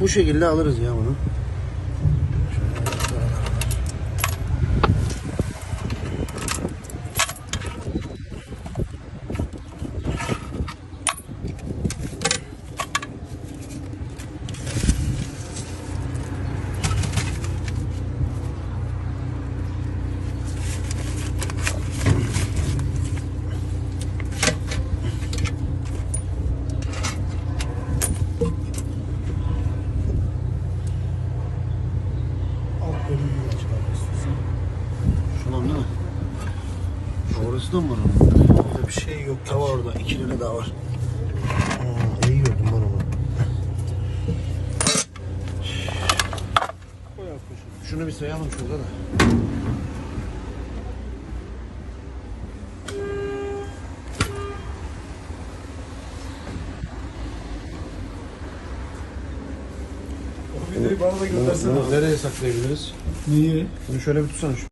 bu şekilde alırız ya bunu. Da mı onun? Burada bir şey yok. Da var orada. İki tane daha var. Ha, iyi gördüm ben onu. Şunu bir sayalım şurada da. O videoyu bana da göndersene. Nereye saklayabiliriz? Niye? Bunu şöyle bir tutsana şu.